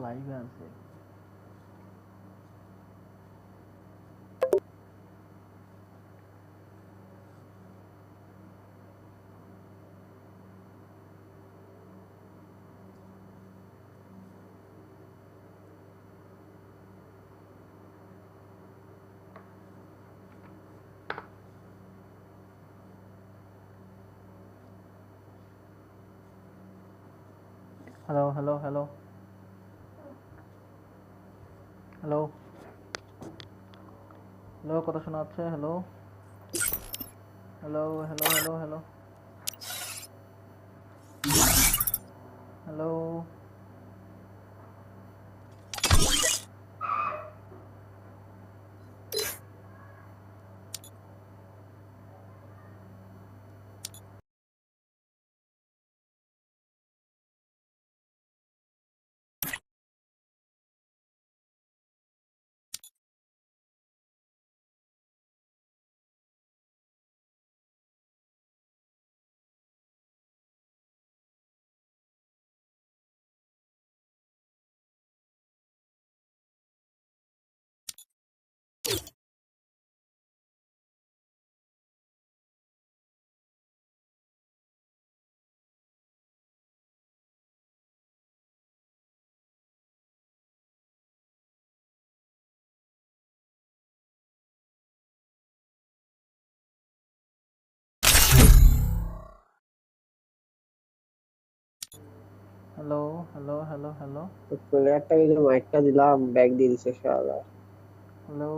来源？Hello，Hello，Hello。হ্যালো hello কথা শোনা যাচ্ছে hello hello hello hello hello hello hello hello hello hello প্লেয়ারটাকে যে মাইকটা দিলাম ব্যাগ দিয়ে দিছে শালা। হ্যালো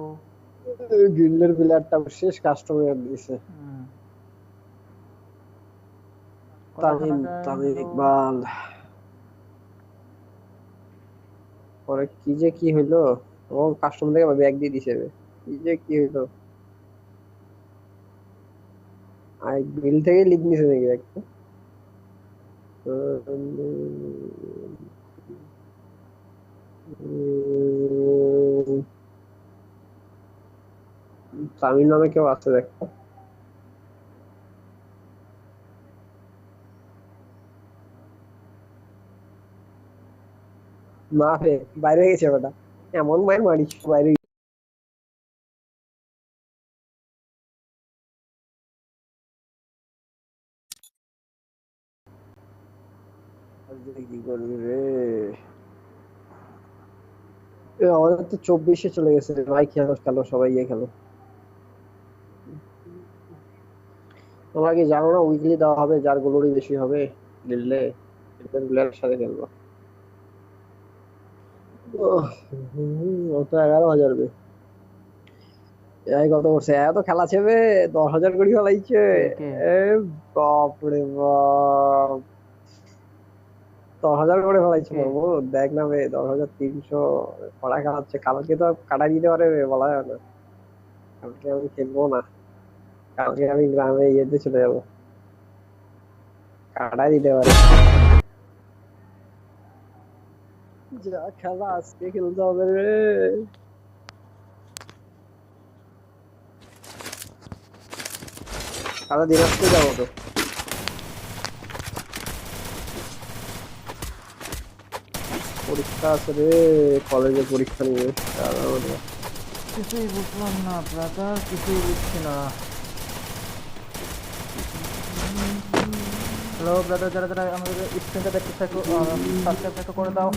গিল্ডের প্লেয়ারটা শেষ কাস্টমার দিছে। তামিম? তামিম? ইকবাল। পরে কি যে কি হইল? ও কাস্টমার থেকে ব্যাগ দিয়ে দিছে। কি যে কি হইল? আই বিল থেকে লিখ নিছে নাকি একটা তামিল নামে কেউ আছে দেখো। মাফে বাইরে গেছে ওটা এমন মায়ের মারিস বাইরে কি করবি রে আমাদের তো চব্বিশে চলে গেছে। ভাই খেলো খেলো সবাই গিয়ে খেলো। তোমরা কি জানো না উইকলি দেওয়া হবে যার বেশি হবে গিললে প্লেয়ারের সাথে খেলব। এগারো হাজার বে। এই কত করছে? এত খেলা ছেবে দশ হাজার কোটি খেলাইছে কে? এ বাপ রে বাপ। দশ হাজার করে ফেলাইছে কে? বাবু। দেখ না বে দশ হাজার তিনশো কড়া খেলাচ্ছে কালকে তো কাটা দিতে পারে বে, বলা যায় না। কালকে আমি খেলব না। কালকে আমি গ্রামে ইয়েতে চলে যাব। কাটা দিতে পারে যা খেলা আজকে খেলতে হবে রে। সারা দিনাজপুর যাব তো। পরীক্ষা আছে রে কলেজে পরীক্ষা নিয়ে সারা বলে। কিছুই বুঝলাম না ব্রাদার কিছুই বুঝছি না। হ্যালো ব্রাদার যারা যারা আমাদের স্ক্রিনটা দেখতে থাকো সাবস্ক্রাইবটা একটু করে দাও।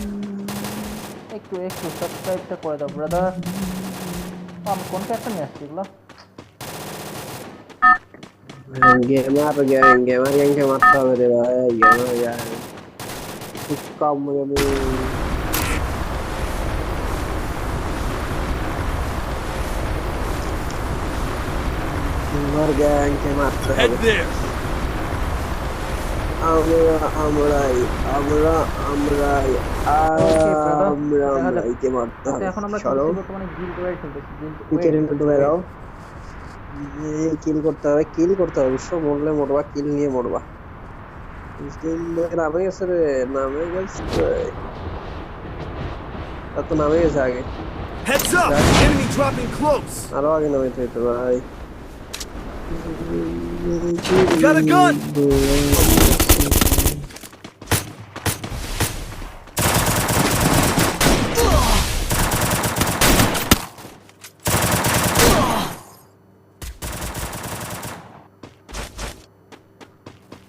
একটু একটু সাবস্ক্রাইবটা করে দাও ব্রাদার। আমি কোন ক্যারেক্টার নিয়ে আসছি এগুলো? গেমার গ্যাং গেমার গ্যাংকে মারতে হবে রে ভাই গেমার গ্যাং খুব কম আমি গেমার গ্যাংকে মারতে হবে. আমরা আমরাই আমরা আমরাই. আমরা। আমরাইকে মারতে হবে এখন আমরা চলো বর্তমানে গিল্ড ওয়ার খেলতেছি গিল্ড কিল করতে হবে কিল করতে হবে অবশ্য মরলে মরবা কিল নিয়ে মরবা Zdejmę nawyje sobie, to nawyje. Heads up! Enemy dropping close! Ara agin nawyje tutaj, bye. Got a gun!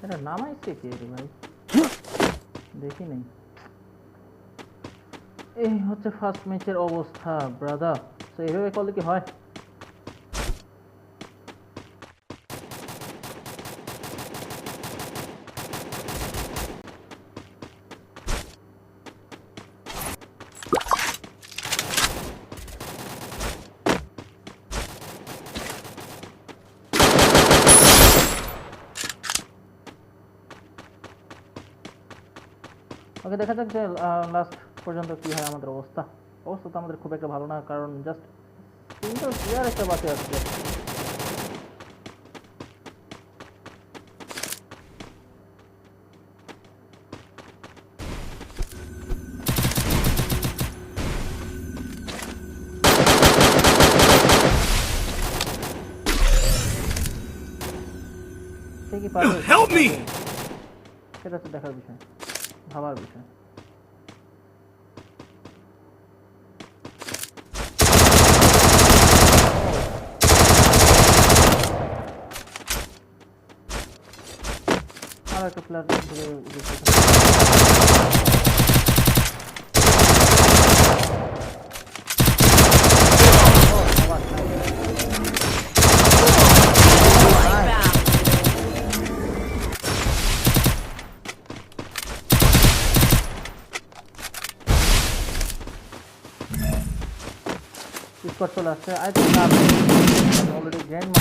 মারছে কে রে ভাই? দেখি নাই। এই হচ্ছে ফার্স্ট ম্যাচের অবস্থা ব্রাদার তো এইভাবে করলে কি হয়? ওকে দেখা যাক যে লাস্ট পর্যন্ত কি হয় আমাদের অবস্থা। অবস্থা তো আমাদের খুব একটা ভালো না কারণ জাস্ট তিনটা প্লেয়ার একটা বাকি পারবে? Help me! সেটা হচ্ছে দেখার বিষয়। ভাবার বিষয় আর একটা প্লেয়ার স্কোর চলে আসছে। আই থিঙ্ক অলরেডি গ্র্যান্ড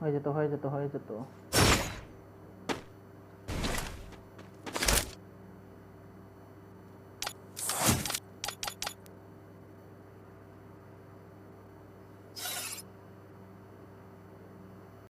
হয়ে যেত হয়ে যেত হয়ে যেত।